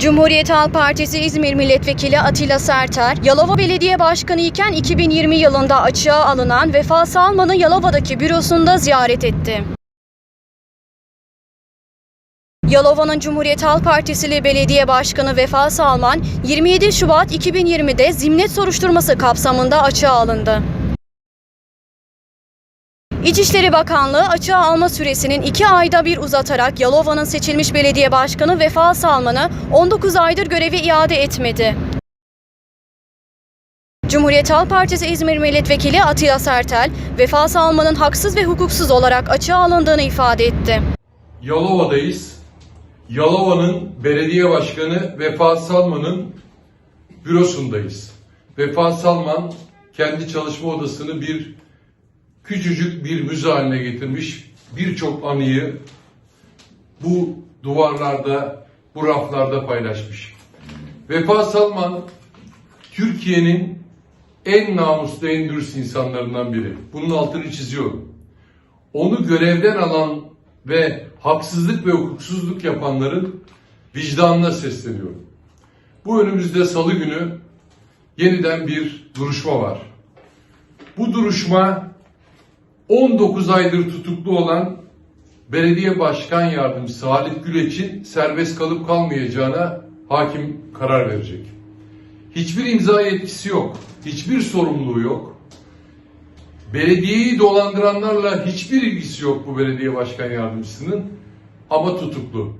Cumhuriyet Halk Partisi İzmir Milletvekili Atilla Serter, Yalova Belediye Başkanı iken 2020 yılında açığa alınan Vefa Salman'ı Yalova'daki bürosunda ziyaret etti. Yalova'nın Cumhuriyet Halk Partisili Belediye Başkanı Vefa Salman, 27 Şubat 2020'de zimnet soruşturması kapsamında açığa alındı. İçişleri Bakanlığı açığa alma süresinin 2 ayda bir uzatarak Yalova'nın seçilmiş belediye başkanı Vefa Salman'ı 19 aydır görevi iade etmedi. Cumhuriyet Halk Partisi İzmir Milletvekili Atilla Sertel, Vefa Salman'ın haksız ve hukuksuz olarak açığa alındığını ifade etti. Yalova'dayız. Yalova'nın belediye başkanı Vefa Salman'ın bürosundayız. Vefa Salman kendi çalışma odasını bir küçücük bir müze haline getirmiş. Birçok anıyı bu duvarlarda, bu raflarda paylaşmış. Vefa Salman Türkiye'nin en namuslu, en dürüst insanlarından biri. Bunun altını çiziyorum onu görevden alan ve haksızlık ve hukuksuzluk yapanların vicdanına sesleniyorum. Bu önümüzde salı günü yeniden bir duruşma var. Bu duruşma 19 aydır tutuklu olan belediye başkan yardımcısı Halit Güleç'in serbest kalıp kalmayacağına hakim karar verecek. Hiçbir imza yetkisi yok, hiçbir sorumluluğu yok. Belediyeyi dolandıranlarla hiçbir ilgisi yok bu belediye başkan yardımcısının ama tutuklu.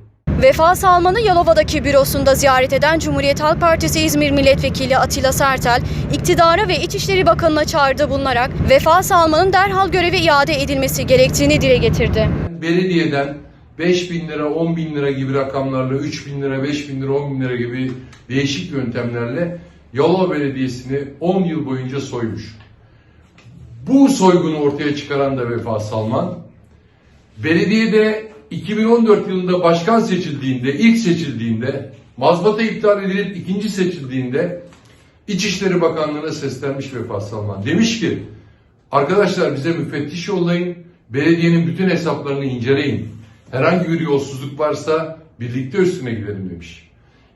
Vefa Salman'ı Yalova'daki bürosunda ziyaret eden Cumhuriyet Halk Partisi İzmir Milletvekili Atilla Sertel, iktidara ve İçişleri Bakanı'na çağrıda bulunarak Vefa Salman'ın derhal göreve iade edilmesi gerektiğini dile getirdi. Belediyeden 5 bin lira, 10 bin lira gibi rakamlarla 3 bin lira, 5 bin lira, 10 bin lira gibi değişik yöntemlerle Yalova Belediyesi'ni 10 yıl boyunca soymuş. Bu soygunu ortaya çıkaran da Vefa Salman. Belediyede 2014 yılında başkan seçildiğinde, ilk seçildiğinde, mazbata iptal edilip ikinci seçildiğinde İçişleri Bakanlığı'na seslenmiş Vefa Salman. Demiş ki, arkadaşlar bize müfettiş yollayın, belediyenin bütün hesaplarını inceleyin. Herhangi bir yolsuzluk varsa birlikte üstüne gidelim demiş.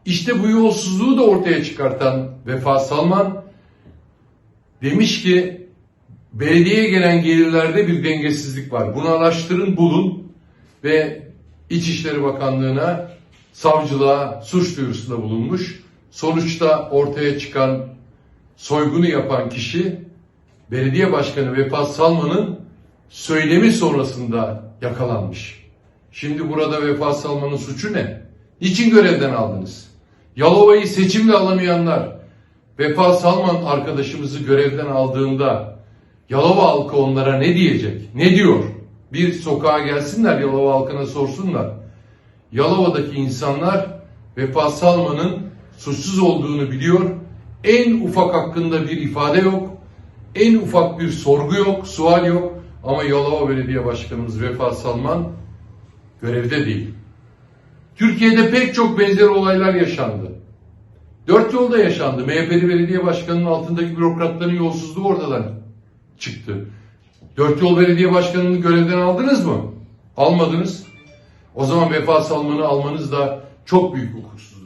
İşte bu yolsuzluğu da ortaya çıkartan Vefa Salman demiş ki belediyeye gelen gelirlerde bir dengesizlik var. Bunu araştırın, bulun ve İçişleri Bakanlığı'na, savcılığa suç duyurusunda bulunmuş. Sonuçta ortaya çıkan soygunu yapan kişi belediye başkanı Vefa Salman'ın söylemi sonrasında yakalanmış. Şimdi burada Vefa Salman'ın suçu ne? Niçin görevden aldınız? Yalova'yı seçimle alamayanlar Vefa Salman arkadaşımızı görevden aldığında Yalova halkı onlara ne diyecek? Ne diyor? Bir sokağa gelsinler Yalova halkına sorsunlar. Yalova'daki insanlar Vefa Salman'ın suçsuz olduğunu biliyor. En ufak hakkında bir ifade yok. En ufak bir sorgu yok, sual yok. Ama Yalova Belediye Başkanımız Vefa Salman görevde değil. Türkiye'de pek çok benzer olaylar yaşandı. Dört yolda yaşandı. MHP'li belediye başkanının altındaki bürokratların yolsuzluğu oradan çıktı. Dört yol belediye başkanını görevden aldınız mı? Almadınız. O zaman Vefa Salman'ı almanız da çok büyük hukuksuzluk.